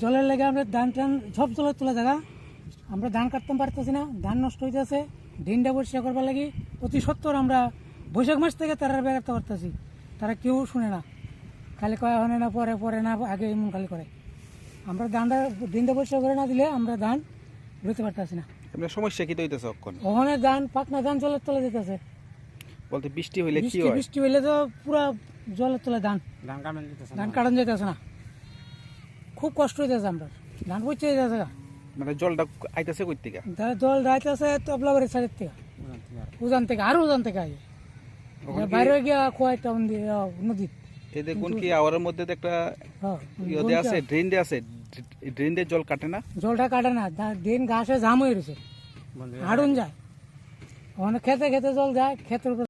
জলের লেগে আমরা ধান টান সব জলের তোলা জায়গা। আমরা ধান কাটতে পারতেছি না। ধান নষ্ট হইতেছে। দিনটা পরিষ্কার করবার লাগি। অতি সত্তর আমরা বৈশাখ মাস থেকে তারা বেড়াতে পারতেছি। তারা কেউ শুনে না। খালি কয় হয় না পরে পরে না আগে এমন খালি করে। আমরা ধানটা দিনটা পরিষ্কার করে না দিলে আমরা ধান রুইতে পারতেছি না। আপনার সমস্যা কি হইতেছে অক্ষণ ওখানে ধান পাকনা ধান জলের তলে যেতেছে। বলতে বৃষ্টি হইলে কি বৃষ্টি হয়? বৃষ্টি হইলে তো পুরা জলের তলে ধান। ধান কাটানো যেতেছে ধান কাটানো যেতেছে না। খুব কষ্ট হইতেছে আমরা ধান পচে মানে জলটা আইতেছে কই থেকে? জল রাইতেছে তবলাবাড়ির সাইডের থেকে। উজান থেকে আরও উজান থেকে আগে বাইরে গিয়া খোয়াইটা নদী এই দেখুন কি আওয়ারের মধ্যে তো একটা হ্যাঁ, ইয়ে আছে ড্রেন দিয়ে আছে। ড্রেন দিয়ে জল কাটে না? জলটা কাটে না দিন ঘাসে জাম হয়ে রয়েছে। হাড়ুন যায়। ওখানে খেতে খেতে জল যায় ক্ষেতের উপর